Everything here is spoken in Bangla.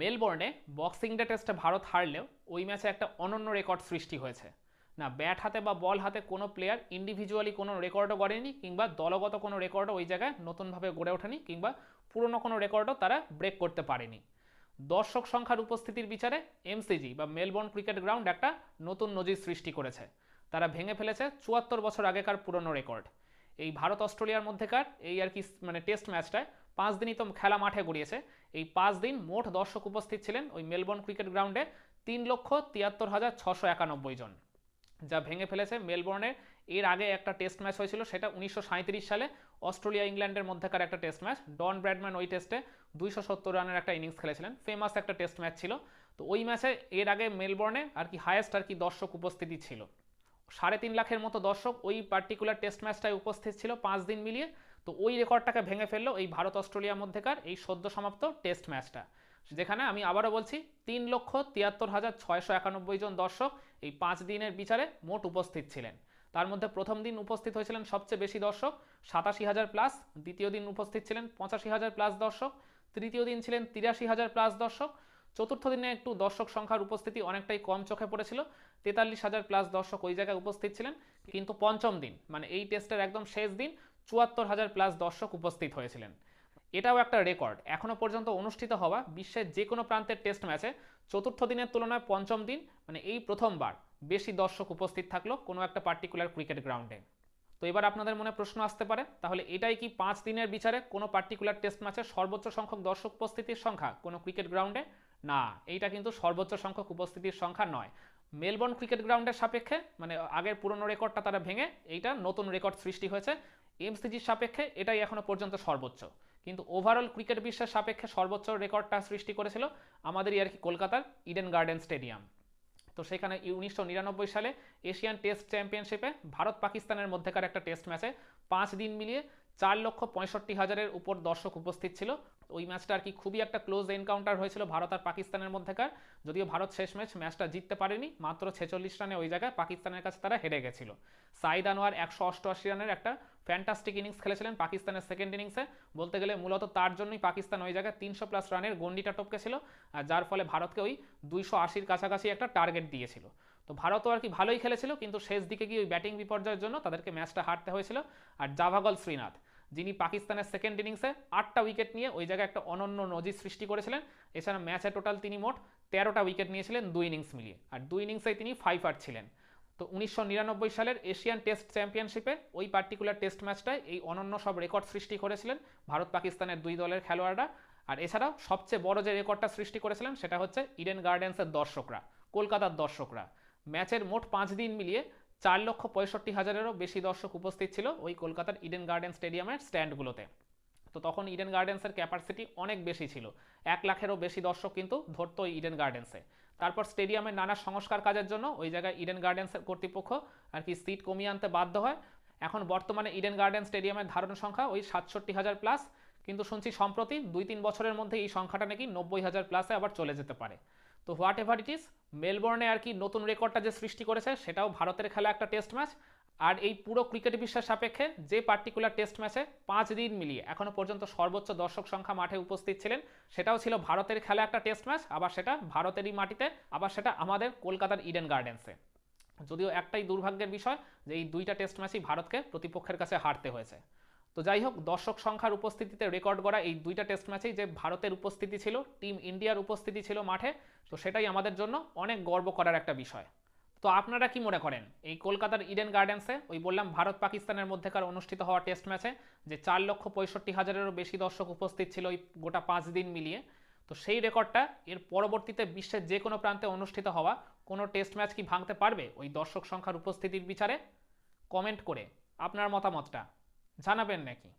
মেলবোর্নে বক্সিং ডে টেস্টে ভারত হারলেও ওই ম্যাচে একটা অনন্য রেকর্ড সৃষ্টি হয়েছে। না, ব্যাট হাতে বা বল হাতে কোনো প্লেয়ার ইন্ডিভিজুয়ালি কোনো রেকর্ডও গড়েনি কিংবা দলগত কোনো রেকর্ডও ওই জায়গায় নতুনভাবে গড়ে ওঠেনি কিংবা পুরনো কোনো রেকর্ডও তারা ব্রেক করতে পারেনি। দর্শক সংখ্যার উপস্থিতির বিচারে এমসিজি বা মেলবোর্ন ক্রিকেট গ্রাউন্ড একটা নতুন নজির সৃষ্টি করেছে। তারা ভেঙে ফেলেছে চুয়াত্তর বছর আগেকার পুরনো রেকর্ড। এই ভারত অস্ট্রেলিয়ার মধ্যেকার এই আর কি মানে টেস্ট ম্যাচটায় পাঁচ দিনই তো খেলা মাঠে গড়িয়েছে। এই পাঁচ দিন মোট দর্শক উপস্থিত ছিলেন ওই মেলবোর্ন ক্রিকেট গ্রাউন্ডে তিন লক্ষ তিয়াত্তর হাজার ছশো একানব্বই জন, যা ভেঙে ফেলেছে মেলবোর্নের এর আগে একটা টেস্ট ম্যাচ হয়েছিল, সেটা উনিশশো সাঁইত্রিশ সালে অস্ট্রেলিয়া ইংল্যান্ডের মধ্যেকার একটা টেস্ট ম্যাচ ডন ব্র্যাডম্যান ওই টেস্টে দুইশো সত্তর রানের একটা ইনিংস খেলেছিলেন। ফেমাস একটা টেস্ট ম্যাচ ছিল। তো ওই ম্যাচে এর আগে মেলবোর্নে আর কি হায়েস্ট আর কি দর্শক উপস্থিতি ছিল। সাড়ে তিন লাখের মতো দর্শক ওই পার্টিকুলার টেস্ট ম্যাচটায় উপস্থিত ছিল, পাঁচ দিন মিলিয়ে। তো ওই রেকর্ডটাকে ভেঙে ফেলল এই ভারত অস্ট্রেলিয়ার মধ্যেকার এই সদ্য সমাপ্ত টেস্ট ম্যাচটা যেখানে আমি আবারও বলছি, তিন লক্ষ তিয়াত্তর হাজার ছয়শো একানব্বই জন দর্শক এই পাঁচ দিনের বিচারে মোট উপস্থিত ছিলেন। তার মধ্যে প্রথম দিন উপস্থিত হয়েছিলেন সবচেয়ে বেশি দর্শক, সাতাশি হাজার প্লাস দ্বিতীয় দিন উপস্থিত ছিলেন পঁচাশি হাজার প্লাস দর্শক, তৃতীয় দিন ছিলেন তিরাশি হাজার প্লাস দর্শক চতুর্থ দিনে একটু দর্শক সংখ্যার উপস্থিতি অনেকটাই কম চোখে পড়েছিল। তেতাল্লিশ হাজার প্লাস দর্শক ওই জায়গায় উপস্থিত ছিলেন। কিন্তু পঞ্চম দিন মানে এই টেস্টের একদম শেষ দিন, চুয়াত্তর হাজার প্লাস দর্শক উপস্থিত হয়েছিলেন। এটাও একটা রেকর্ড এখনও পর্যন্ত অনুষ্ঠিত হওয়া বিশ্বের যে কোনো প্রান্তের টেস্ট ম্যাচে চতুর্থ দিনের তুলনায় পঞ্চম দিন মানে এই প্রথমবার বেশি দর্শক উপস্থিত থাকল কোনো একটা পার্টিকুলার ক্রিকেট গ্রাউন্ডে তো এবার আপনাদের মনে প্রশ্ন আসতে পারে, তাহলে এটাই কি পাঁচ দিনের বিচারে কোনো পার্টিকুলার টেস্ট ম্যাচে সর্বোচ্চ সংখ্যক দর্শক উপস্থিতির সংখ্যা কোনো ক্রিকেট গ্রাউন্ডে না, এইটা কিন্তু সর্বোচ্চ সংখ্যক উপস্থিতির সংখ্যা নয়। মেলবোর্ন ক্রিকেট গ্রাউন্ডের সাপেক্ষে মানে আগের পুরনো রেকর্ডটা তারা ভেঙে এইটা নতুন রেকর্ড সৃষ্টি হয়েছে। এমসিজির সাপেক্ষে এটাই এখনও পর্যন্ত সর্বোচ্চ। কিন্তু ওভারঅল ক্রিকেট বিশ্বের সাপেক্ষে সর্বোচ্চ রেকর্ডটা সৃষ্টি করেছিল আমাদেরই আর কি কলকাতার ইডেন গার্ডেন স্টেডিয়াম তো সেখানে উনিশশো নিরানব্বই সালে এশিয়ান টেস্ট চ্যাম্পিয়নশিপে ভারত পাকিস্তানের মধ্যেকার একটা টেস্ট ম্যাচে পাঁচ দিন মিলিয়ে চার লক্ষ পঁয়ষট্টি হাজারের উপর দর্শক উপস্থিত ছিল। ওই ম্যাচটা আর কি খুবই একটা ক্লোজ এনকাউন্টার হয়েছিল ভারত আর পাকিস্তানের মধ্যেকার। যদিও ভারত শেষ ম্যাচ, ম্যাচটা জিততে পারেনি, মাত্র ছেচল্লিশ রানে ওই জায়গায় পাকিস্তানের কাছে তারা হেরে গেছিল। সাইদ আনোয়ার একশো অষ্টআশি রানের একটা ফ্যান্টাস্টিক ইনিংস খেলেছিলেন পাকিস্তানের সেকেন্ড ইনিংসে বলতে গেলে মূলত তার জন্যই পাকিস্তান ওই জায়গায় তিনশো প্লাস রানের গন্ডিটা টপকেছিল আর যার ফলে ভারতকে ওই দুইশো আশির কাছাকাছি একটা টার্গেট দিয়েছিল। তো ভারতও আর কি ভালোই খেলেছিল, কিন্তু শেষ দিকে গিয়ে ওই ব্যাটিং বিপর্যয়ের জন্য তাদেরকে ম্যাচটা হারতে হয়েছিল। আর জাভাগল শ্রীনাথ, যিনি পাকিস্তানের সেকেন্ড ইনিংসে আটটা উইকেট নিয়ে ওই জায়গায় একটা অনন্য নজির সৃষ্টি করেছিলেন। এছাড়া ম্যাচে টোটাল তিনি মোট তেরোটা উইকেট নিয়েছিলেন দুই ইনিংস মিলিয়ে। আর দুই ইনিংসেই তিনি ফাইভ আর ছিলেন। তো উনিশশো নিরানব্বই সালের এশিয়ান টেস্ট চ্যাম্পিয়নশিপে ওই পার্টিকুলার টেস্ট ম্যাচটায় এই অনন্য সব রেকর্ড সৃষ্টি করেছিলেন ভারত পাকিস্তানের দুই দলের খেলোয়াড়রা। আর এছাড়াও সবচেয়ে বড় যে রেকর্ডটা সৃষ্টি করেছিলেন সেটা হচ্ছে ইডেন গার্ডেন্সের দর্শকরা, কলকাতার দর্শকরা। ম্যাচের মোট পাঁচ দিন মিলিয়ে চার লক্ষ পঁয়ষট্টি হাজারেরও বেশি দর্শক উপস্থিত ছিল ওই কলকাতার ইডেন গার্ডেন স্টেডিয়ামের স্ট্যান্ডগুলোতে। তো তখন ইডেন গার্ডেন্সের ক্যাপাসিটি অনেক বেশি ছিল। এক লাখেরও বেশি দর্শক কিন্তু ধরতো ওই ইডেন গার্ডেন্সে তারপর স্টেডিয়ামের নানা সংস্কার কাজের জন্য ওই জায়গায় ইডেন গার্ডেন্সের কর্তৃপক্ষ আর কি সিট কমিয়ে আনতে বাধ্য হয়। এখন বর্তমানে ইডেন গার্ডেন স্টেডিয়ামের ধারণ সংখ্যা ওই সাতষট্টি হাজার প্লাস কিন্তু শুনছি সম্প্রতি দুই তিন বছরের মধ্যে এই সংখ্যাটা নাকি নব্বই হাজার প্লাসে আবার চলে যেতে পারে। তো হোয়াট এভার ইট ইস মেলবোর্নে আর কি নতুন রেকর্ডটা যে সৃষ্টি করেছে, সেটাও ভারতের খেলা একটা টেস্ট ম্যাচ আর এই পুরো ক্রিকেট বিশ্বের সাপেক্ষে যে পার্টিকুলার টেস্ট ম্যাচে পাঁচ দিন মিলিয়ে, এখনও পর্যন্ত সর্বোচ্চ দর্শক সংখ্যা মাঠে উপস্থিত ছিলেন, সেটাও ছিল ভারতের খেলা একটা টেস্ট ম্যাচ আবার সেটা ভারতেরই মাটিতে, আবার সেটা আমাদের কলকাতার ইডেন গার্ডেন্সে যদিও একটাই দুর্ভাগ্যের বিষয় যে এই দুইটা টেস্ট ম্যাচই ভারতকে প্রতিপক্ষের কাছে হারতে হয়েছে। তো যাই হোক দর্শক সংখ্যার উপস্থিতিতে রেকর্ড করা এই দুইটা টেস্ট ম্যাচেই যে ভারতের উপস্থিতি ছিল, টিম ইন্ডিয়ার উপস্থিতি ছিল মাঠে, তো সেটাই আমাদের জন্য অনেক গর্ব করার একটা বিষয়। তো আপনারা কি মনে করেন, এই কলকাতার ইডেন গার্ডেন্সে, ওই বললাম ভারত পাকিস্তানের মধ্যেকার অনুষ্ঠিত হওয়া টেস্ট ম্যাচে, যে চার লক্ষ পঁয়ষট্টি হাজারেরও বেশি দর্শক উপস্থিত ছিল ওই গোটা পাঁচ দিন মিলিয়ে, তো সেই রেকর্ডটা এর পরবর্তীতে বিশ্বের যে কোনো প্রান্তে অনুষ্ঠিত হওয়া কোনো টেস্ট ম্যাচ কি ভাঙতে পারবে ওই দর্শক সংখ্যার উপস্থিতির বিচারে? কমেন্ট করে আপনার মতামতটা। জানাবেন নাকি?